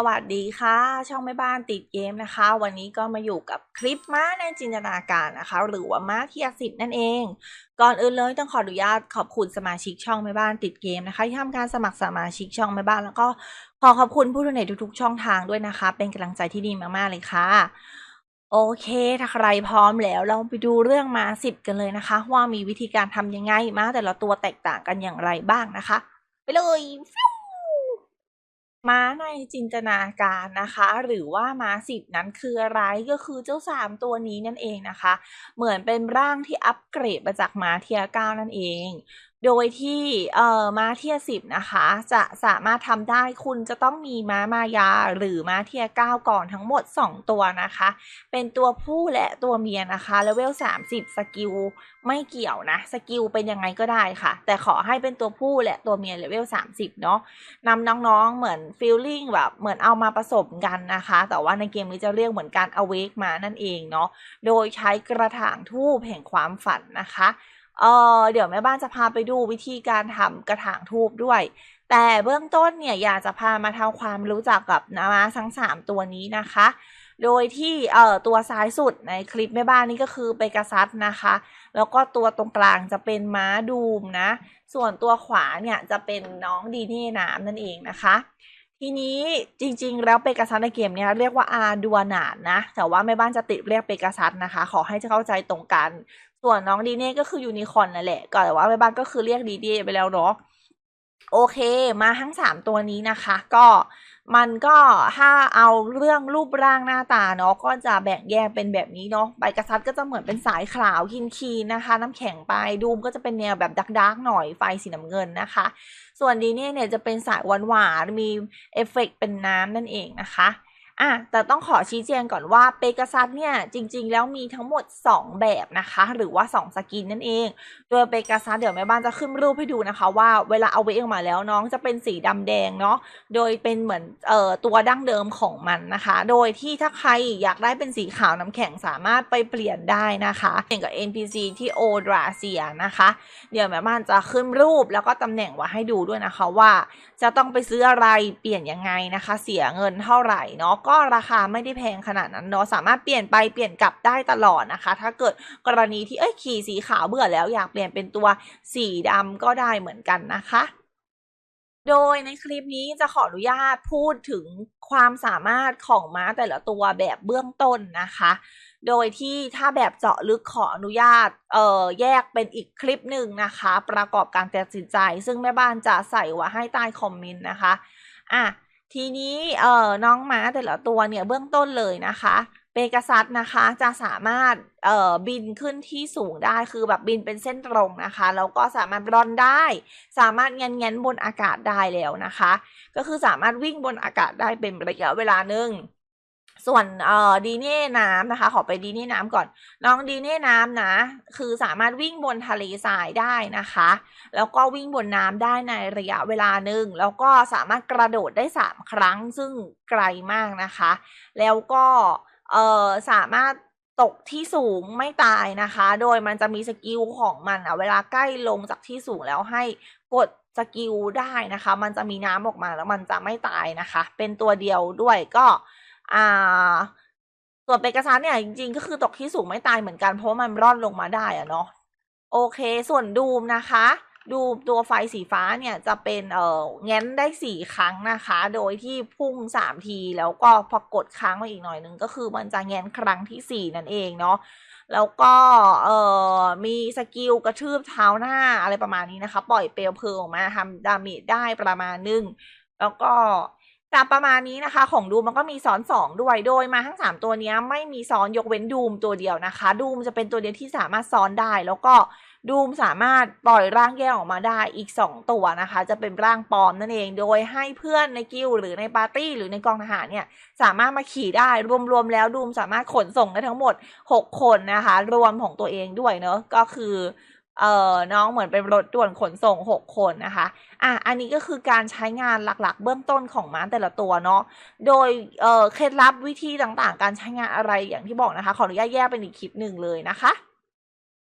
สวัสดีค่ะ ช่องแม่บ้านติดเกมนะคะ วันนี้ก็มาอยู่กับคลิปม้าในจินตนาการนะคะ หรือว่าม้าเทียสิบนั่นเอง ก่อนอื่นเลยต้องขออนุญาตขอบคุณสมาชิกช่องแม่บ้านติดเกมนะคะที่ทำการสมัครสมาชิกช่องแม่บ้านแล้วก็ขอขอบคุณผู้ดูในทุกๆ ช่องทางด้วยนะคะ เป็นกำลังใจที่ดีมากๆเลยค่ะ โอเค ถ้าใครพร้อมแล้วเราไปดูเรื่องม้าสิบกันเลยนะคะ ว่ามีวิธีการทำยังไงม้าแต่ละตัวแตกต่างกันอย่างไรบ้างนะคะ ไปเลยฟิว ม้าในจินตนาการนะคะ หรือว่าม้าสิบนั้นคืออะไรก็คือเจ้าสามตัวนี้นั่นเองนะคะ เหมือนเป็นร่างที่อัปเกรดมาจากม้าเทียเก้านั่นเองโดยที่เอ่อม้าเทียสิบนะคะ จะสามารถทำได้คุณจะต้องมีม้ามายาหรือม้าเทียเก้าก่อนทั้งหมด 2 ตัวนะคะ เป็นตัวผู้และตัวเมียนะคะเลเวล30 สกิลไม่เกี่ยวนะ สกิลเป็นยังไงก็ได้ค่ะ แต่ขอให้เป็นตัวผู้และตัวเมียเลเวล30 เนาะนำน้องๆเหมือนฟีลลิ่งแบบเหมือนเอามาผสมกันนะคะ แต่ว่าในเกมนี้จะเรียกเหมือนการ awake มานั่นเองเนาะโดยใช้กระถางทูบแห่งความฝันนะคะ เออเดี๋ยวแม่บ้านจะพาไปดูวิธีการทำกระถางทูบด้วย แต่เบื้องต้นเนี่ยอยากจะพามาทำความรู้จักกับนามาทั้งสามตัวนี้นะคะ โดยที่เอ่อตัวซ้ายสุดในคลิปแม่บ้านนี่ก็คือเปกาซัสนะคะ แล้วก็ตัวตรงกลางจะเป็นม้าดูมนะ ส่วนตัวขวาเนี่ยจะเป็นน้องดีเน่น้ำนั่นเองนะคะทีนี้จริงๆ แล้วเปกาซัสในเกมเนี่ยเรียกว่าอาดัวนาดนะ แต่ว่าแม่บ้านจะติดเรียกเปกาซัสนะคะ ขอให้จะเข้าใจตรงกัน ส่วนน้องดีเน่ก็คือยูนิคอร์นนั่นแหละก็แต่ว่าแม่บ้านก็คือเรียกดีเน่ไปแล้วเนาะโอเคมาทั้งสามตัวนี้นะคะ ก็มันก็ถ้าเอาเรื่องรูปร่างหน้าตาเนาะก็จะแบ่งแยกเป็นแบบนี้เนาะใบกระซัดก็จะเหมือนเป็นสายขาวคินคีนนะคะ น้ำแข็งไปดูมก็จะเป็นแนวแบบดักดักหน่อยไฟสีน้ำเงินนะคะ ส่วนดีเน่เนี่ยจะเป็นสายหวานหวานๆมีเอฟเฟกต์เป็นน้ำนั่นเองนะคะ อะแต่ต้องขอชี้แจงก่อนว่าเปกาซัสเนี่ยจริงๆ แล้วมีทั้งหมด 2 แบบนะคะ หรือว่า 2 สกินนั่นเองโดยเปกาซัสเดี๋ยวแม่บ้านจะขึ้นรูปให้ดูนะคะ ว่าเวลาเอาไว้ออกมาแล้วน้องจะเป็นสีดำแดงเนาะโดยเป็นเหมือนเอ่อตัวดั้งเดิมของมันนะคะ โดยที่ถ้าใครอยากได้เป็นสีขาวน้ำแข็งสามารถไปเปลี่ยนได้นะคะอย่างกับ NPC ที่โอดราเซียนะคะ เดี๋ยวแม่บ้านจะขึ้นรูปแล้วก็ตำแหน่งไว้ให้ดูด้วยนะคะว่า จะต้องไปซื้ออะไรเปลี่ยนยังไงนะคะ เสียเงินเท่าไหร่เนาะก็ราคาไม่ได้แพงขนาดนั้นเนาะสามารถเปลี่ยนไปเปลี่ยนกลับได้ตลอดนะคะ ถ้าเกิดกรณีที่เอ้ยขี่สีขาวเบื่อแล้วอยากเปลี่ยนเป็นตัวสีดำก็ได้เหมือนกันนะคะโดยในคลิปนี้จะขออนุญาตพูดถึงความสามารถของม้าแต่ละตัวแบบเบื้องต้นนะคะ โดยที่ถ้าแบบเจาะลึกขออนุญาตเอ่อแยกเป็นอีกคลิปหนึ่งนะคะ ประกอบการตัดสินใจ ซึ่งแม่บ้านจะใส่ไว้ให้ใต้คอมเมนต์นะคะ อะ ทีนี้เอ่อน้องม้าแต่ละตัวเนี่ยเบื้องต้นเลยนะคะ เปกาซัสนะคะจะสามารถเอ่อบินขึ้นที่สูงได้คือแบบบินเป็นเส้นตรงนะคะแล้วก็สามารถร่อนได้ สามารถเงี้ยนเงี้ยนบนอากาศได้แล้วนะคะ ก็คือสามารถวิ่งบนอากาศได้เป็นระยะเวลาหนึ่ง ส่วนเอ่อดีเน่น้ำนะคะ ขอไปดีเน่น้ำก่อน น้องดีเน่น้ำนะ คือสามารถวิ่งบนทะเลทรายได้นะคะ แล้วก็วิ่งบนน้ำได้ในระยะเวลาหนึ่งแล้วก็สามารถกระโดดได้สามครั้งซึ่งไกลมากนะคะ แล้วก็เอ่อสามารถตกที่สูงไม่ตายนะคะ โดยมันจะมีสกิลของมันอะเวลาใกล้ลงจากที่สูงแล้วให้กดสกิลได้นะคะ มันจะมีน้ำออกมาแล้วมันจะไม่ตายนะคะ เป็นตัวเดียวด้วยก็ อ่าส่วนเปกาซัสเนี่ยจริงๆ ก็คือตกที่สูงไม่ตายเหมือนกัน เพราะมันร่อนลงมาได้อะเนาะโอเคส่วนดูมนะคะ ดูมตัวไฟสีฟ้าเนี่ยจะเป็นเอ่อแง้นได้สี่ครั้งนะคะ โดยที่พุ่งสามทีแล้วก็พอกดค้างมาอีกหน่อยนึง ก็คือมันจะแง้นครั้งที่สี่นั่นเองเนาะแล้วก็เอ่อมีสกิลกระทืบเท้าหน้าอะไรประมาณนี้นะคะ ปล่อยเปลวเพลิงออกมาทำดาเมจได้ประมาณนึงแล้วก็ แต่ประมาณนี้นะคะ ของดูมมันก็มีซ้อนสองด้วยโดยมาทั้งสามตัวเนี้ยไม่มีซ้อนยกเว้นดูมตัวเดียวนะคะดูมจะเป็นตัวเดียวที่สามารถซ้อนได้ แล้วก็ดูมสามารถปล่อยร่างแยกออกมาได้อีกสองตัวนะคะ จะเป็นร่างปลอมนั่นเอง โดยให้เพื่อนในกิลหรือในปาร์ตี้หรือในกองทหารเนี่ยสามารถมาขี่ได้รวมๆแล้วดูมสามารถขนส่งได้ทั้งหมด 6 คนนะคะ รวมของตัวเองด้วยเนอะก็คือ เอ่อน้องเหมือนเป็นรถด่วนขนส่ง 6 คนนะคะ อะ อันนี้ก็คือการใช้งานหลักๆ เบื้องต้นของม้าแต่ละตัวเนาะ โดย เอ่อ เคล็ดลับวิธีต่างๆ การใช้งานอะไรอย่างที่บอกนะคะ ขออนุญาตแยกเป็นอีกคลิปหนึ่งเลยนะคะ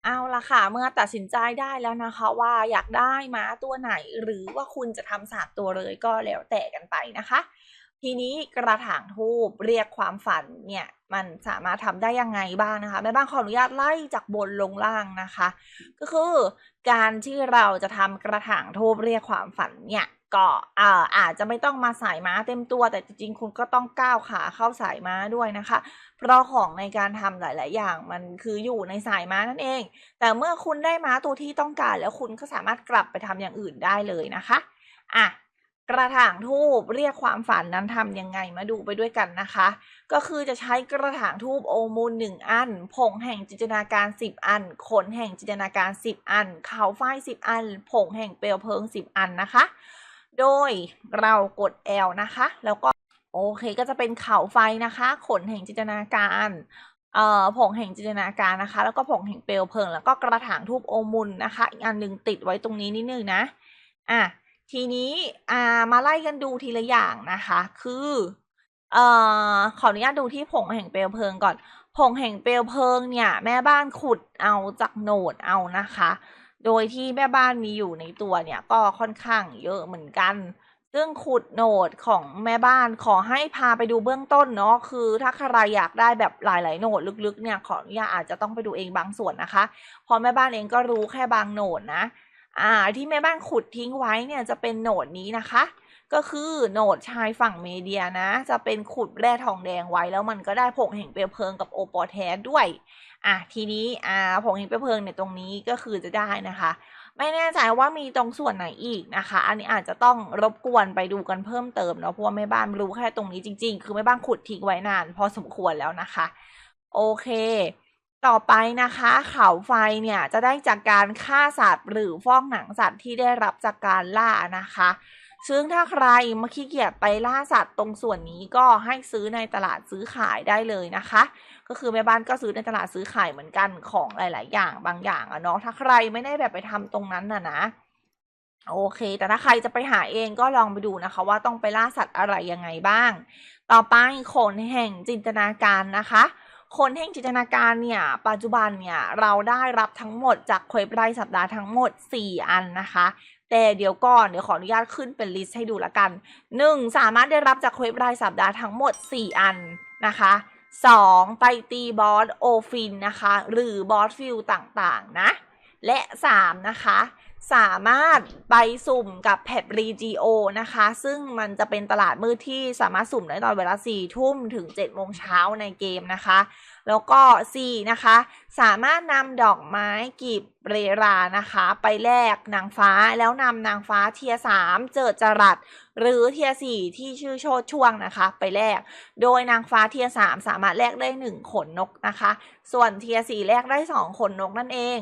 เอาละค่ะ เมื่อตัดสินใจได้แล้วนะคะว่าอยากได้ม้าตัวไหน หรือว่าคุณจะทำสามตัวเลยก็แล้วแต่กันไปนะคะ ทีนี้กระถางทูบเรียกความฝันเนี่ยมันสามารถทำได้ยังไงบ้างนะคะแม่บ้านขออนุญาตไล่จากบนลงล่างนะคะ ก็คือการที่เราจะทำกระถางทูบเรียกความฝันเนี่ยก็อาอาจจะไม่ต้องมาสายม้าเต็มตัว แต่จริงๆ คุณก็ต้องก้าวขาเข้าสายม้าด้วยนะคะ เพราะของในการทำหลาย ๆ อย่างมันคืออยู่ในสายม้านั่นเอง แต่เมื่อคุณได้ม้าตัวที่ต้องการแล้วคุณก็สามารถกลับไปทำอย่างอื่นได้เลยนะคะอะ กระถางทูบเรียกความฝันนั้นทำยังไงมาดูไปด้วยกันนะคะ ก็คือจะใช้กระถางทูบโอมูลหนึ่งอัน ผงแห่งจินตนาการสิบอัน ขนแห่งจินตนาการสิบอัน เขาฝ้ายสิบอัน ผงแห่งเปลวเพลิงสิบอันนะคะ โดยเรากด L นะคะ แล้วก็โอเคก็จะเป็นเขาไฟนะคะ ขนแห่งจินตนาการเอ่อผงแห่งจินตนาการนะคะ แล้วก็ผงแห่งเปลวเพลิง แล้วก็กระถางทูบโอมุนนะคะ อีกอันหนึ่งติดไว้ตรงนี้นิดนึงนะ อะ ทีนี้อ่ามาไล่กันดูทีละอย่างนะคะ คือเอ่อขออนุญาตดูที่ผงแห่งเปลวเพลิงก่อน ผงแห่งเปลวเพลิงเนี่ย แม่บ้านขุดเอาจากโหนดเอานะคะ โดยที่แม่บ้านมีอยู่ในตัวเนี่ยก็ค่อนข้างเยอะเหมือนกันซึ่งขุดโหนดของแม่บ้านขอให้พาไปดูเบื้องต้นเนาะคือ ถ้าใครอยากได้แบบหลายๆโหนดลึกๆเนี่ยขออนุญาตอาจจะต้องไปดูเองบางส่วนนะคะเพราะแม่บ้านเองก็รู้แค่บางโหนดนะ อ่าที่แม่บ้านขุดทิ้งไว้เนี่ยจะเป็นโหนดนี้นะคะ ก็คือโหนดชายฝั่งเมเดียนะ จะเป็นขุดแร่ทองแดงไว้แล้วมันก็ได้ผงแห่งเปลวเพลิงกับโอปอแทสด้วยอะทีนี้อ่าผงแห่งเปลวเพลิงเนี่ยตรงนี้ก็คือจะได้นะคะ ไม่แน่ใจว่ามีตรงส่วนไหนอีกนะคะ อันนี้อาจจะต้องรบกวนไปดูกันเพิ่มเติมเนาะเพราะว่าแม่บ้านรู้แค่ตรงนี้จริง ๆ คือแม่บ้านขุดทิ้งไว้นาน พอสมควรแล้วนะคะ โอเค ต่อไปนะคะเขาไฟเนี่ยจะได้จากการฆ่าสัตว์หรือฟอกหนังสัตว์ที่ได้รับจากการล่านะคะ ซึ่งถ้าใครมาขี้เกียจไปล่าสัตว์ตรงส่วนนี้ก็ให้ซื้อในตลาดซื้อขายได้เลยนะคะ ก็คือแม่บ้านก็ซื้อในตลาดซื้อขายเหมือนกันของหลาย ๆ อย่างบางอย่างอะเนาะถ้าใครไม่ได้แบบไปทำตรงนั้นน่ะนะโอเค แต่ถ้าใครจะไปหาเองก็ลองไปดูนะคะ ว่าต้องไปล่าสัตว์อะไรยังไงบ้าง ต่อไปขนแห่งจินตนาการนะคะ ขนแห่งจินตนาการเนี่ย ปัจจุบันเนี่ยเราได้รับทั้งหมดจากเควบรายสัปดาห์ทั้งหมด 4 อันนะคะ แต่เดี๋ยวก่อนเดี๋ยวขออนุญาตขึ้นเป็นลิสต์ให้ดูละกัน 1. สามารถได้รับจากเควบรายสัปดาห์ทั้งหมด 4 อันนะคะ 2. ไปตีบอสโอฟินนะคะ หรือบอสฟิลต่างๆนะ และ 3 นะคะ สามารถไปสุ่มกับแพดรีจีโอนะคะ ซึ่งมันจะเป็นตลาดมืดที่สามารถสุ่มได้ตอนเวลา4ทุ่มถึง7โมงเช้าในเกมนะคะ แล้วก็ 4 นะคะ สามารถนำดอกไม้กีบเรรานะคะ ไปแลกนางฟ้าแล้วนำนางฟ้าเทียสามเจิดจรัสหรือเทียสี่ที่ชื่อโชดช่วงนะคะ ไปแลกโดยนางฟ้าเทียสามสามารถแลกได้หนึ่งขนนกนะคะ ส่วนเทียสี่แลกได้สองขนนกนั่นเอง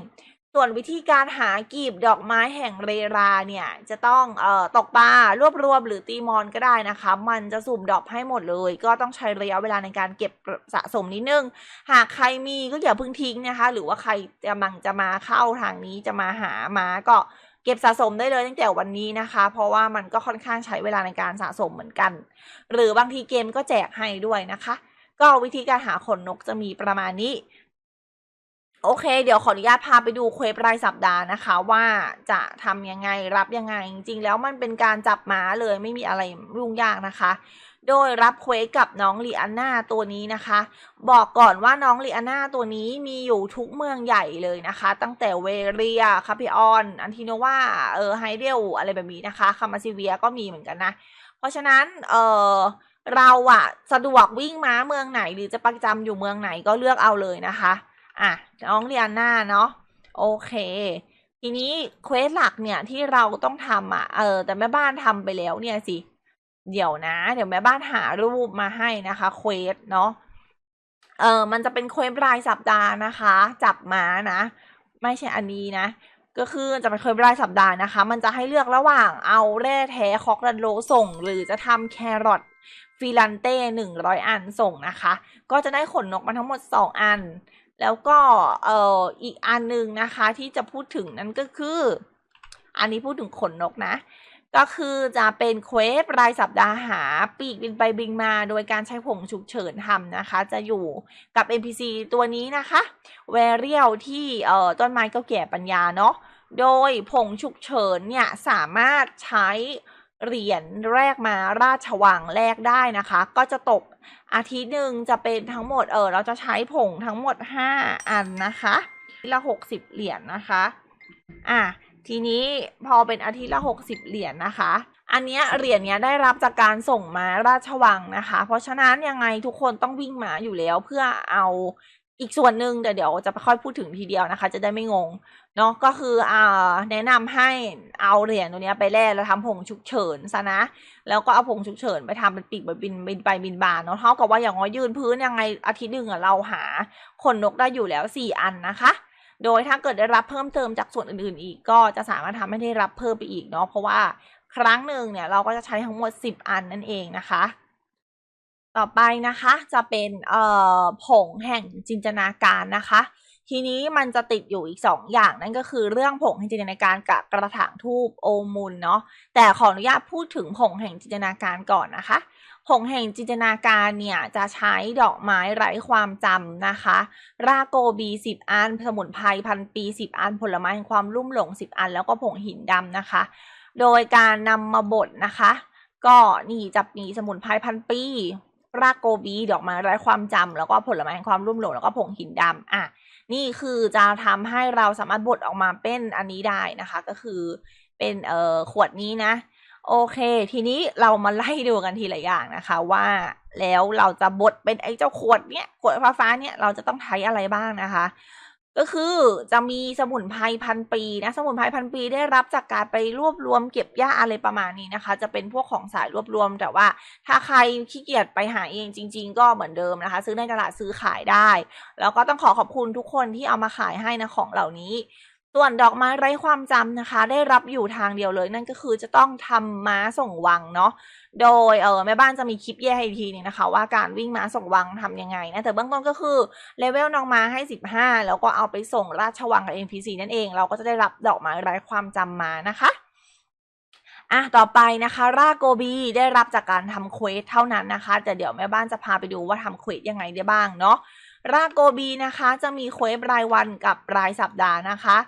ส่วนวิธีการหากีบดอกไม้แห่งเรราเนี่ย จะต้องเอ่อตกปลารวบรวมหรือตีมอนก็ได้นะคะ มันจะสุ่มดอกให้หมดเลย ก็ต้องใช้ระยะเวลาในการเก็บสะสมนิดนึง หากใครมีก็อย่าเพิ่งทิ้งนะคะ หรือว่าใครกำลังจะมาเข้าทางนี้จะมาหามาก็เก็บสะสมได้เลยตั้งแต่วันนี้นะคะ เพราะว่ามันก็ค่อนข้างใช้เวลาในการสะสมเหมือนกัน หรือบางทีเกมก็แจกให้ด้วยนะคะ ก็วิธีการหาขนนกจะมีประมาณนี้ โอเค เดี๋ยวขออนุญาตพาไปดูเควสรายสัปดาห์นะคะ ว่าจะทำยังไงรับยังไง จริงๆ แล้วมันเป็นการจับหมาเลยไม่มีอะไรยุ่งยากนะคะ โดยรับเควสกับน้องลีอาน่าตัวนี้นะคะ บอกก่อนว่าน้องลีอาน่าตัวนี้มีอยู่ทุกเมืองใหญ่เลยนะคะ ตั้งแต่เวเรียคาพิออนอันทิโนวาเออไฮเดลอะไรแบบนี้นะคะคามาซิเวียก็มีเหมือนกันนะ เพราะฉะนั้นเออเราอะสะดวกวิ่งม้าเมืองไหน หรือจะประจำอยู่เมืองไหนก็เลือกเอาเลยนะคะ อะน้องเรียนหน้าเนาะโอเค ทีนี้เควสหลักเนี่ยที่เราต้องทำอะเออ แต่แม่บ้านทำไปแล้วเนี่ยสิ เดี๋ยวนะ เดี๋ยวแม่บ้านหารูปมาให้นะคะเควสเนาะเออมันจะเป็นเควสรายสัปดาห์นะคะ จับมานะ ไม่ใช่อันนี้นะ ก็คือจะเป็นเควสรายสัปดาห์นะคะ มันจะให้เลือกระหว่างเอาแร่แท้คอกรันโลส่ง หรือจะทำแครอทฟิลันเต้หนึ่งร้อยอันส่งนะคะ ก็จะได้ขนนกมาทั้งหมดสองอัน แล้วก็เอ่ออีกอันหนึ่งนะคะที่จะพูดถึงนั่นก็คือ อันนี้พูดถึงขนนกนะ ก็คือจะเป็นเควสรายสัปดาห์หาปีกบินไปบินมา โดยการใช้ผงฉุกเฉินทำนะคะ จะอยู่กับ NPC ตัวนี้นะคะแวเรียลที่เอ่อต้นไม้เก่าแก่ปัญญาเนาะโดยผงฉุกเฉินเนี่ยสามารถใช้ เหรียญแรกมาราชวังแรกได้นะคะ ก็จะตกอาทิตย์หนึ่งจะเป็นทั้งหมดเออเราจะใช้ผงทั้งหมด 5 อันนะคะทิตย์ละ60เหรียญนะคะอะทีนี้พอเป็นอาทิตย์ละ60เหรียญนะคะ อันเนี้ยเหรียญเนี้ยได้รับจากการส่งมาราชวังนะคะ เพราะฉะนั้นยังไงทุกคนต้องวิ่งมาอยู่แล้วเพื่อเอา อีกส่วนหนึ่งแต่เดี๋ยวจะไปค่อยพูดถึงทีเดียวนะคะ จะได้ไม่งงเนาะก็คืออ่าแนะนำให้เอาเหรียญตัวนี้ไปแลกแล้วทำผงฉุกเฉินซะนะ แล้วก็เอาผงฉุกเฉินไปทำเป็นปีกบินบินไปบินบานเนาะเท่ากับว่าอย่างน้อยยืนพื้นยังไงอาทิตย์หนึ่งอะเราหาขนนกได้อยู่แล้วสี่อันนะคะ โดยถ้าเกิดได้รับเพิ่มเติมจากส่วนอื่นๆ อีกก็จะสามารถทำให้ได้รับเพิ่มไปอีกเนาะเพราะว่าครั้งหนึ่งเนี่ยเราก็จะใช้ทั้งหมด 10 อันนั่นเองนะคะ ต่อไปนะคะจะเป็นเอ่อผงแห่งจินตนาการนะคะ ทีนี้มันจะติดอยู่อีก 2 อย่างนั่นก็คือเรื่องผงแห่งจินตนาการกับกระถางทูบโอมุลเนาะแต่ขออนุญาตพูดถึงผงแห่งจินตนาการก่อนนะคะผงแห่งจินตนาการเนี่ยจะใช้ดอกไม้ไร้ความจำนะคะ รากโกบีสิบอัน สมุนไพรพันปีสิบอัน ผลไม้แห่งความลุ่มหลงสิบอัน แล้วก็ผงหินดำนะคะ โดยการนำมาบดนะคะ ก็นี่จะมีสมุนไพรพันปี รากโกบีดอกไม้ไร้ความจำแล้วก็ผลไม้แห่งความรุ่มหลงแล้วก็ผงหินดำอะนี่คือจะทำให้เราสามารถบดออกมาเป็นอันนี้ได้นะคะ ก็คือเป็นเอ่อขวดนี้นะ โอเค ทีนี้เรามาไล่ดูกันทีละอย่างนะคะ ว่าแล้วเราจะบดเป็นไอ้เจ้าขวดเนี้ยขวดฟ้าฟ้าเนี้ยเราจะต้องใช้อะไรบ้างนะคะ ก็คือจะมีสมุนไพรพันปีนะสมุนไพรพันปีได้รับจากการไปรวบรวมเก็บหญ้าอะไรประมาณนี้นะคะ จะเป็นพวกของสายรวบรวม แต่ว่าถ้าใครขี้เกียจไปหาเองจริง ๆ ก็เหมือนเดิมนะคะ ซื้อในตลาดซื้อขายได้ แล้วก็ต้องขอขอบคุณทุกคนที่เอามาขายให้นะของเหล่านี้ ส่วนดอกไม้ไร้ความจำนะคะ ได้รับอยู่ทางเดียวเลย นั่นก็คือจะต้องทำม้าส่งวังเนาะโดยเออแม่บ้านจะมีคลิปแยกให้อีกทีนึงนะคะ ว่าการวิ่งม้าส่งวังทำยังไงนะแต่เบื้องต้นก็คือเลเวลน้องม้าให้ 15 แล้วก็เอาไปส่งราชวังกับ NPC นั่นเอง เราก็จะได้รับดอกไม้ไร้ความจำมานะคะอะ ต่อไปนะคะรากโกบีได้รับจากการทำเควสเท่านั้นนะคะ แต่เดี๋ยวแม่บ้านจะพาไปดูว่าทำเควสยังไงได้บ้างเนาะ รากโกบีนะคะจะมีเควสรายวันกับรายสัปดาห์นะคะ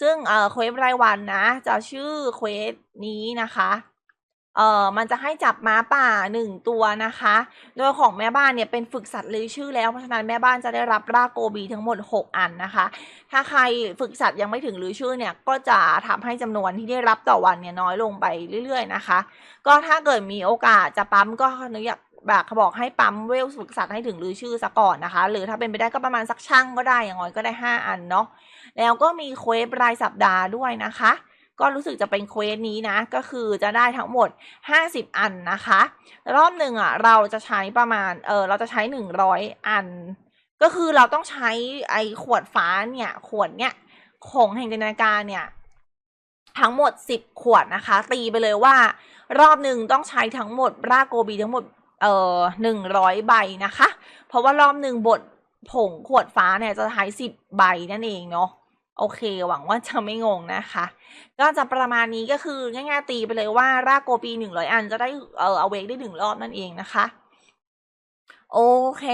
ซึ่งเอ่อเควสรายวันนะจะชื่อเควสนี้นะคะเอ่อมันจะให้จับม้าป่าหนึ่งตัวนะคะ โดยของแม่บ้านเนี่ยเป็นฝึกสัตว์เลยชื่อแล้ว เพราะฉะนั้นแม่บ้านจะได้รับรากโกบีทั้งหมด 6 อันนะคะ ถ้าใครฝึกสัตว์ยังไม่ถึงหรือชื่อเนี่ยก็จะทำให้จำนวนที่ได้รับต่อวันเนี่ยน้อยลงไปเรื่อยๆนะคะ ก็ถ้าเกิดมีโอกาสจะปั๊มก็อนุญาต แบบเขาบอกให้ปั๊มเวลฝึกสัตว์ให้ถึงหรือชื่อซะก่อนนะคะ หรือถ้าเป็นไปได้ก็ประมาณสักช่างก็ได้อย่างน้อยก็ได้ 5 อันเนาะแล้วก็มีเควสรายสัปดาห์ด้วยนะคะ ก็รู้สึกจะเป็นเควสนี้นะ ก็คือจะได้ทั้งหมด 50 อันนะคะ รอบหนึ่งอะเราจะใช้ประมาณเออเราจะใช้ 100 อัน ก็คือเราต้องใช้ไอ้ขวดฟ้าเนี่ยขวดเนี่ยของแห่งจินตนาการเนี่ยทั้งหมด 10 ขวดนะคะ ตีไปเลยว่ารอบหนึ่งต้องใช้ทั้งหมดรากโกบีทั้งหมด เอ่อหนึ่งร้อยใบนะคะ เพราะว่ารอบหนึ่งบทผงขวดฟ้าเนี่ยจะใช้สิบใบนั่นเองเนาะโอเค หวังว่าจะไม่งงนะคะ ก็จะประมาณนี้ก็คือง่ายๆตีไปเลยว่ารากโกปีหนึ่งร้อยอันจะได้เออเอาเวกได้หนึ่งรอบนั่นเองนะคะ โอเค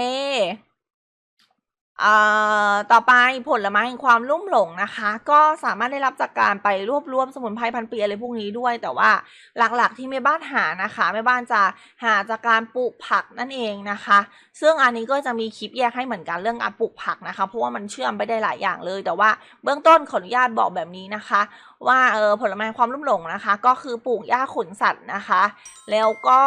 ต่อไปผลไม้แห่งความลุ่มหลงนะคะ ก็สามารถได้รับจากการไปรวบรวมสมุนไพรพันปีอะไรพวกนี้ด้วย แต่ว่าหลักๆที่แม่บ้านหานะคะแม่บ้านจะหาจากการปลูกผักนั่นเองนะคะ ซึ่งอันนี้ก็จะมีคลิปแยกให้เหมือนกันเรื่องการปลูกผักนะคะ เพราะว่ามันเชื่อมไปได้หลายอย่างเลย แต่ว่าเบื้องต้นขออนุญาตบอกแบบนี้นะคะว่าเออผลไม้ความลุ่มหลงนะคะ ก็คือปลูกหญ้าขนสัตว์นะคะ แล้วก็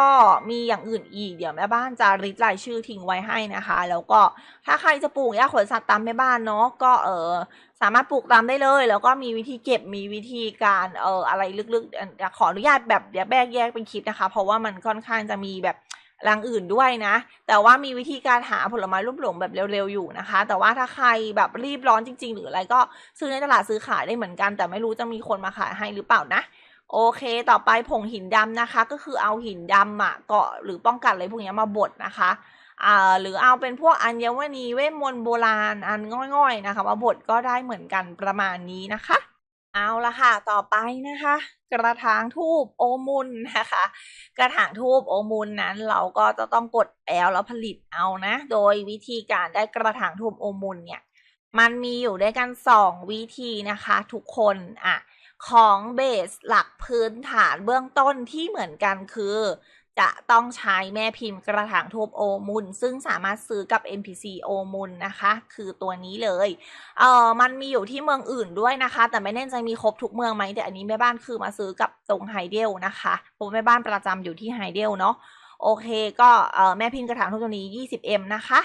มีอย่างอื่นอีกเดี๋ยวแม่บ้านจะริดรายชื่อทิ้งไว้ให้นะคะ แล้วก็ถ้าใครจะปลูกหญ้าขนสัตว์ตามแม่บ้านเนาะก็เออสามารถปลูกตามได้เลย แล้วก็มีวิธีเก็บมีวิธีการเอออะไรลึกๆขออนุญาตแบบเดี๋ยวแบกแยกเป็นคลิปนะคะ เพราะว่ามันค่อนข้างจะมีแบบ รังอื่นด้วยนะ แต่ว่ามีวิธีการหาผลไม้รูปหลงแบบเร็วๆอยู่นะคะ แต่ว่าถ้าใครแบบรีบร้อนจริง ๆ หรืออะไรก็ซื้อในตลาดซื้อขายได้เหมือนกัน แต่ไม่รู้จะมีคนมาขายให้หรือเปล่านะโอเค ต่อไปผงหินดำนะคะ ก็คือเอาหินดำอะเกาะหรือป้องกันอะไรพวกนี้มาบดนะคะอ่าหรือเอาเป็นพวกอัญมณีเวทมนต์โบราณอันง่อยๆนะคะ มาบดก็ได้เหมือนกันประมาณนี้นะคะ เอาละค่ะ ต่อไปนะคะ กระถางทูบโอมุนนะคะ กระถางทูบโอมุนนั้น เราก็จะต้องกดแอลแล้วผลิตเอานะ โดยวิธีการได้กระถางทูบโอมุนเนี่ยมันมีอยู่ด้วยกันสองวิธีนะคะ ทุกคนอะของเบสหลักพื้นฐานเบื้องต้นที่เหมือนกันคือ จะต้องใช้แม่พิมพ์กระถางทูบโอมุนซึ่งสามารถซื้อกับ NPC โอมุนนะคะ คือตัวนี้เลยเออมันมีอยู่ที่เมืองอื่นด้วยนะคะ แต่ไม่แน่ใจมีครบทุกเมืองไหมแต่อันนี้แม่บ้านคือมาซื้อกับตรงไฮเดลนะคะผมแม่บ้านประจำอยู่ที่ไฮเดลเนาะโอเคก็เออแม่พิมพ์กระถางทูบตัวนี้ 20M นะคะ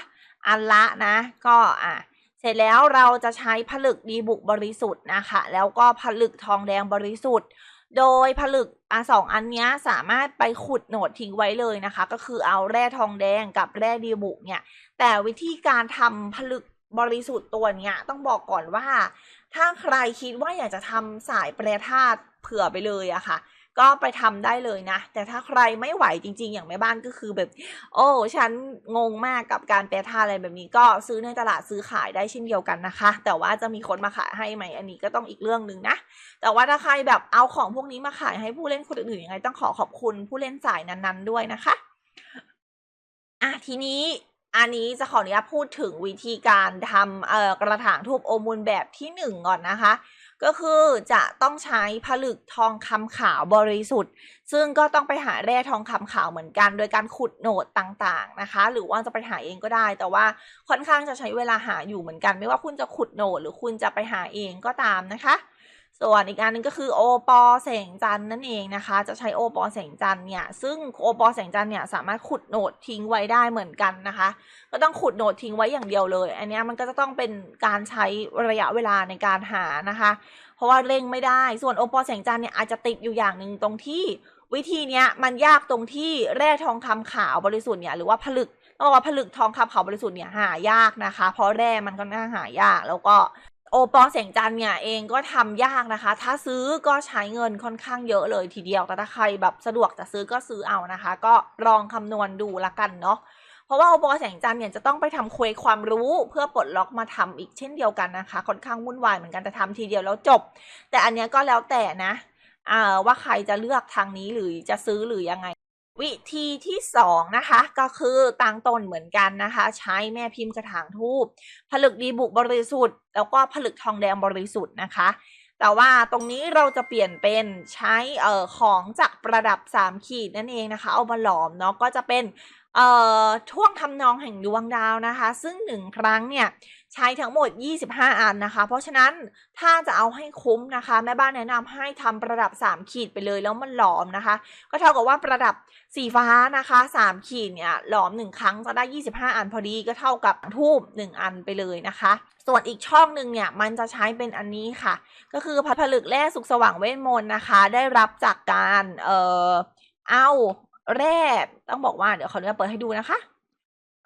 อันละนะ ก็อะเสร็จแล้วเราจะใช้ผลึกดีบุกบริสุทธิ์นะคะ แล้วก็ผลึกทองแดงบริสุทธิ์ โดยผลึกอะสองอันนี้สามารถไปขุดโหนดทิ้งไว้เลยนะคะ ก็คือเอาแร่ทองแดงกับแร่ดีบุกเนี่ย แต่วิธีการทำผลึกบริสุทธิ์ตัวเนี้ยต้องบอกก่อนว่า ถ้าใครคิดว่าอยากจะทำสายแปรธาตุเผื่อไปเลยอะค่ะ ก็ไปทำได้เลยนะ แต่ถ้าใครไม่ไหวจริง ๆ อย่างแม่บ้านก็คือแบบ โอ้ฉันงงมากกับการแปรธาตุอะไรแบบนี้ก็ซื้อในตลาดซื้อขายได้เช่นเดียวกันนะคะ แต่ว่าจะมีคนมาขายให้ไหมอันนี้ก็ต้องอีกเรื่องหนึ่งนะ แต่ว่าถ้าใครแบบเอาของพวกนี้มาขายให้ผู้เล่นคนอื่นๆยังไงต้องขอขอบคุณผู้เล่นสายนั้นๆด้วยนะคะอะทีนี้อันนี้จะขออนุญาตพูดถึงวิธีการทำเอ่อกระถางทูบโอมูลแบบที่หนึ่งก่อนนะคะ ก็คือจะต้องใช้ผลึกทองคำขาวบริสุทธิ์ ซึ่งก็ต้องไปหาแร่ทองคำขาวเหมือนกัน โดยการขุดโหนดต่างๆนะคะ หรือว่าจะไปหาเองก็ได้ แต่ว่าค่อนข้างจะใช้เวลาหาอยู่เหมือนกัน ไม่ว่าคุณจะขุดโหนดหรือคุณจะไปหาเองก็ตามนะคะ ส่วนอีกอันหนึงก็คือโอปอแสงจันนั่นเองนะคะ จะใช้โอปอแสงจันเนี่ย ซึ่งโอปอแสงจันเนี่ยสามารถขุดโหนดทิ้งไว้ได้เหมือนกันนะคะ ก็ต้องขุดโหนดทิ้งไว้อย่างเดียวเลย อันนี้มันก็จะต้องเป็นการใช้ระยะเวลาในการหานะคะ เพราะว่าเร่งไม่ได้ ส่วนโอปอแสงจันเนี่ยอาจจะติดอยู่อย่างหนึ่งตรงที่ วิธีเนี้ยมันยากตรงที่แร่ทองคำขาวบริสุทธิ์เนี่ยหรือว่าผลึกต้องบอกว่าผลึกทองคำขาวบริสุทธิ์เนี่ยหายากนะคะ เพราะแร่มันก็น่าหายากแล้วก็ โอปอแสงจันเนี่ยเองก็ทำยากนะคะ ถ้าซื้อก็ใช้เงินค่อนข้างเยอะเลยทีเดียว แต่ถ้าใครแบบสะดวกจะซื้อก็ซื้อเอานะคะ ก็ลองคำนวณดูละกันเนาะ เพราะว่าโอปอแสงจันเนี่ยจะต้องไปทำเควสความรู้เพื่อปลดล็อกมาทำอีกเช่นเดียวกันนะคะ ค่อนข้างวุ่นวายเหมือนกันแต่ทำทีเดียวแล้วจบ แต่อันเนี้ยก็แล้วแต่นะอ่าว่าใครจะเลือกทางนี้หรือจะซื้อหรือยังไง วิธีที่สองนะคะก็คือตั้งต้นเหมือนกันนะคะ ใช้แม่พิมพ์กระถางทูบผลึกดีบุกบริสุทธิ์ แล้วก็ผลึกทองแดงบริสุทธิ์นะคะ แต่ว่าตรงนี้เราจะเปลี่ยนเป็นใช้เอ่อของจากประดับ 3 ขีดนั่นเองนะคะ เอามาหลอมเนาะก็จะเป็นเอ่อท่วงทำนองแห่งดวงดาวนะคะ ซึ่งหนึ่งครั้งเนี่ย ใช้ทั้งหมด 25 อันนะคะ เพราะฉะนั้นถ้าจะเอาให้คุ้มนะคะ แม่บ้านแนะนำให้ทำประดับ 3 ขีดไปเลยแล้วมันหลอมนะคะ ก็เท่ากับว่าประดับสีฟ้านะคะ 3 ขีดเนี่ยหลอม 1 ครั้งจะได้ 25 อันพอดีก็เท่ากับทูบ1อันไปเลยนะคะ ส่วนอีกช่องหนึ่งเนี่ยมันจะใช้เป็นอันนี้ค่ะ ก็คือพัดผลึกแร่สุขสว่างเวทมนต์นะคะ ได้รับจากการเอ่อเอาแร่ต้องบอกว่าเดี๋ยวขออนุญาตเปิดให้ดูนะคะ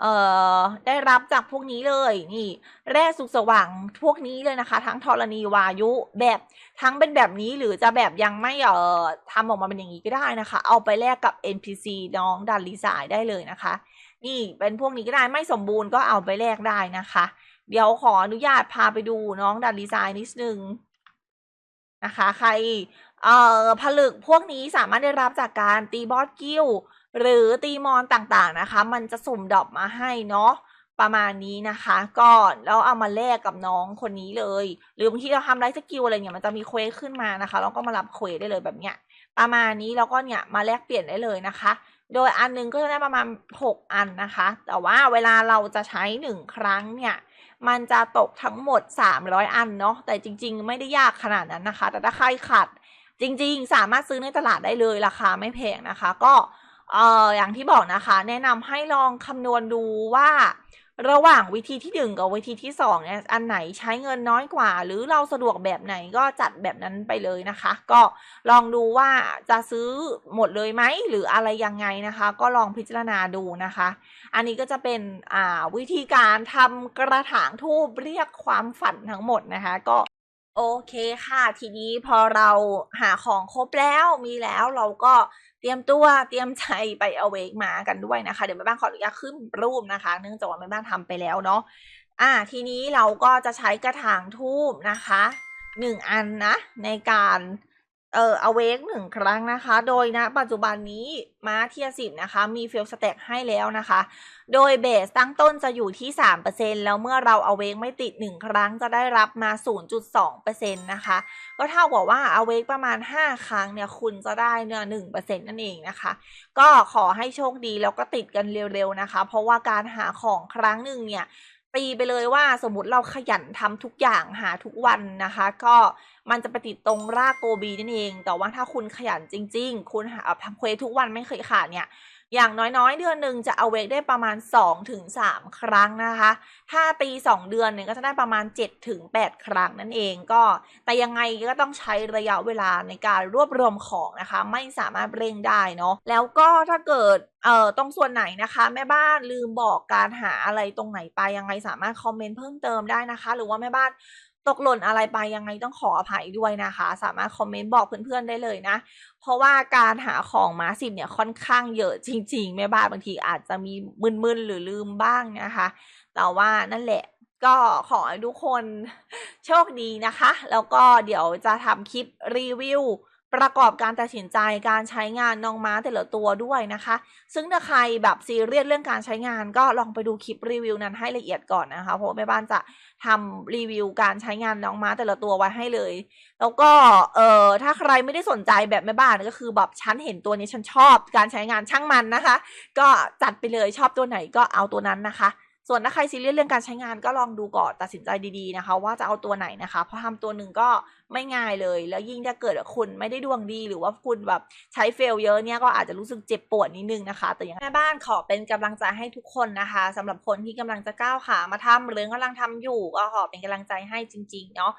เอ่อได้รับจากพวกนี้เลยนี่ แร่สุขสว่างพวกนี้เลยนะคะ ทั้งธรณีวายุแบบทั้งเป็นแบบนี้หรือจะแบบยังไม่เอ่อทำออกมาเป็นอย่างนี้ก็ได้นะคะ เอาไปแลกกับ NPC น้องดันลิสายได้เลยนะคะ นี่เป็นพวกนี้ก็ได้ไม่สมบูรณ์ก็เอาไปแลกได้นะคะ เดี๋ยวขออนุญาตพาไปดูน้องดันดีไซน์นิดนึงนะคะ ใครเอ่อผลึกพวกนี้สามารถได้รับจากการตีบอสกิล หรือตีมอนต่างๆนะคะ มันจะสุ่มดอปมาให้เนาะประมาณนี้นะคะก็แล้วเอามาแลกกับน้องคนนี้เลย หรือบางทีเราทำไลฟ์สกิลอะไรเนี่ยมันจะมีเควสขึ้นมานะคะแล้วก็มารับเควสได้เลยแบบเนี้ยประมาณนี้แล้วก็เนี่ยมาแลกเปลี่ยนได้เลยนะคะ โดยอันหนึงก็จะได้ประมาณ 6 อันนะคะ แต่ว่าเวลาเราจะใช้ 1 ครั้งเนี่ยมันจะตกทั้งหมด 300 อันเนาะแต่จริง ๆ ไม่ได้ยากขนาดนั้นนะคะ แต่ถ้าใครขัดจริง ๆ สามารถซื้อในตลาดได้เลยราคาไม่แพงนะคะ ก็ เอ่ออย่างที่บอกนะคะ แนะนำให้ลองคำนวณดูว่า ระหว่างวิธีที่หนึ่งกับวิธีที่สองเนี่ยอันไหนใช้เงินน้อยกว่า หรือเราสะดวกแบบไหนก็จัดแบบนั้นไปเลยนะคะ ก็ลองดูว่าจะซื้อหมดเลยไหมหรืออะไรยังไงนะคะ ก็ลองพิจารณาดูนะคะ อันนี้ก็จะเป็นอ่าวิธีการทำกระถางทูบเรียกความฝันทั้งหมดนะคะ ก็ โอเคค่ะ ทีนี้พอเราหาของครบแล้วมีแล้วเราก็เตรียมตัวเตรียมใจไปเอาเวกมากันด้วยนะคะ เดี๋ยวแม่บ้านขออนุญาตขึ้นรูปนะคะ เนื่องจากว่าแม่บ้านทำไปแล้วเนาะอ่าทีนี้เราก็จะใช้กระถางทูบนะคะหนึ่งอันนะในการ เอ่อ awake 1ครั้งนะคะ โดยณปัจจุบันนี้ม้าเทียสิบนะคะ มี fail stack ให้แล้วนะคะ โดยเบสตั้งต้นจะอยู่ที่ 3%แล้วเมื่อเรา awake ไม่ติด 1 ครั้งจะได้รับมา 0.2%นะคะ ก็เท่ากับว่า awake ประมาณ 5 ครั้งเนี่ย คุณจะได้เนี่ย1%นั่นเองนะคะ ก็ขอให้โชคดีแล้วก็ติดกันเร็วๆนะคะ เพราะว่าการหาของครั้งหนึ่งเนี่ย ตีไปเลยว่าสมมติเราขยันทำทุกอย่างหาทุกวันนะคะ ก็มันจะไปติดตรงรากโกบีนั่นเอง แต่ว่าถ้าคุณขยันจริง ๆ คุณหาทำเควสทุกวันไม่เคยขาดเนี่ย อย่างน้อยๆ เดือนหนึ่งจะเอาเวกได้ประมาณ 2-3ถึงครั้งนะคะ ถ้าตี 2 เดือนเนี่ยก็จะได้ประมาณ 7-8ถึงครั้งนั่นเองก็ แต่ยังไงก็ต้องใช้ระยะเวลาในการรวบรวมของนะคะ ไม่สามารถเร่งได้เนาะแล้วก็ถ้าเกิดเอ่อตรงส่วนไหนนะคะ แม่บ้านลืมบอกการหาอะไรตรงไหนไปยังไงสามารถคอมเมนต์เพิ่มเติมได้นะคะ หรือว่าแม่บ้าน ตกหล่นอะไรไปยังไงต้องขออภัยด้วยนะคะ สามารถคอมเมนต์บอกเพื่อนๆได้เลยนะ เพราะว่าการหาของมาสิบเนี่ยค่อนข้างเยอะจริงๆแม่บ้านบางทีอาจจะมีมึนๆหรือลืมบ้างนะคะ แต่ว่านั่นแหละก็ขอให้ทุกคนโชคดีนะคะ แล้วก็เดี๋ยวจะทำคลิปรีวิว ประกอบการตัดสินใจการใช้งานน้องม้าแต่ละตัวด้วยนะคะ ซึ่งถ้าใครแบบซีเรียสเรื่องการใช้งานก็ลองไปดูคลิปรีวิวนั้นให้ละเอียดก่อนนะคะ เพราะแม่บ้านจะทำรีวิวการใช้งานน้องม้าแต่ละตัวไว้ให้เลย แล้วก็เอ่อถ้าใครไม่ได้สนใจแบบแม่บ้านก็คือแบบฉันเห็นตัวนี้ฉันชอบ การใช้งานช่างมันนะคะ ก็จัดไปเลยชอบตัวไหนก็เอาตัวนั้นนะคะ ส่วนถ้าใครซีเรียสเรื่องการใช้งานก็ลองดูก่อนตัดสินใจดีๆนะคะ ว่าจะเอาตัวไหนนะคะ เพราะทำตัวหนึ่งก็ไม่ง่ายเลย แล้วยิ่งถ้าเกิดคุณไม่ได้ดวงดี หรือว่าคุณแบบใช้เฟลเยอะเนี่ยก็อาจจะรู้สึกเจ็บปวดนิดนึงนะคะ แต่อย่างแม่บ้านขอเป็นกำลังใจให้ทุกคนนะคะสำหรับคนที่กำลังจะก้าวขามาทำหรือกำลังทำอยู่ก็ขอเป็นกำลังใจให้จริงๆเนาะ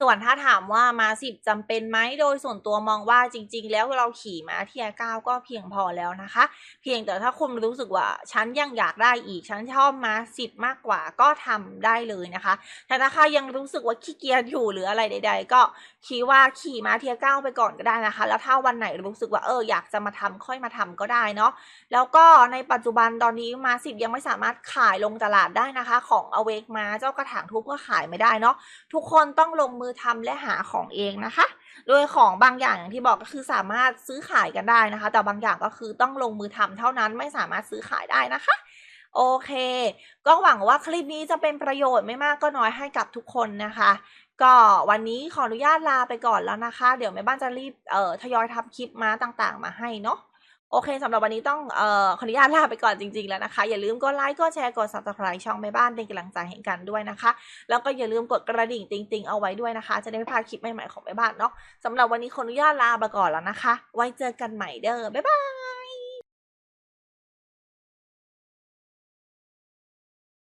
ส่วนถ้าถามว่ามาสิบจำเป็นไหมโดยส่วนตัวมองว่าจริง ๆ แล้วเราขี่มาเทียเก้าก็เพียงพอแล้วนะคะ เพียงแต่ถ้าคุณรู้สึกว่าฉันยังอยากได้อีกฉันชอบมาสิบมากกว่าก็ทำได้เลยนะคะ แต่ถ้าใครยังรู้สึกว่าขี้เกียจอยู่หรืออะไรใด ๆ ก็คิดว่าขี่ม้าเทียเก้าไปก่อนก็ได้นะคะ แล้วถ้าวันไหนรู้สึกว่าเอออยากจะมาทำค่อยมาทำก็ได้เนาะแล้วก็ในปัจจุบันตอนนี้มาสิบยังไม่สามารถขายลงตลาดได้นะคะ ของอเวกมาเจ้ากระถางทุบก็ขายไม่ได้เนาะทุกคนต้องลงมือทำและหาของเองนะคะ โดยของบางอย่างอย่างที่บอกก็คือสามารถซื้อขายกันได้นะคะ แต่บางอย่างก็คือต้องลงมือทำเท่านั้นไม่สามารถซื้อขายได้นะคะโอเค ก็หวังว่าคลิปนี้จะเป็นประโยชน์ไม่มากก็น้อยให้กับทุกคนนะคะ ก็วันนี้ขออนุญาตลาไปก่อนแล้วนะคะ เดี๋ยวแม่บ้านจะรีบเอ่อทยอยทำคลิปมาต่างๆ มาให้เนาะโอเคสำหรับวันนี้ต้องเอ่อขออนุญาตลาไปก่อนจริงๆแล้วนะคะ อย่าลืมกดไลค์กดแชร์กด subscribe ช่องแม่บ้านเป็นกำลังใจให้กันด้วยนะคะ แล้วก็อย่าลืมกดกระดิ่งติ๊งๆเอาไว้ด้วยนะคะ จะได้ไม่พลาดคลิปใหม่ๆของแม่บ้านเนาะสำหรับวันนี้ขออนุญาตลาไปก่อนแล้วนะคะ ไว้เจอกันใหม่เด้อบ๊ายบาย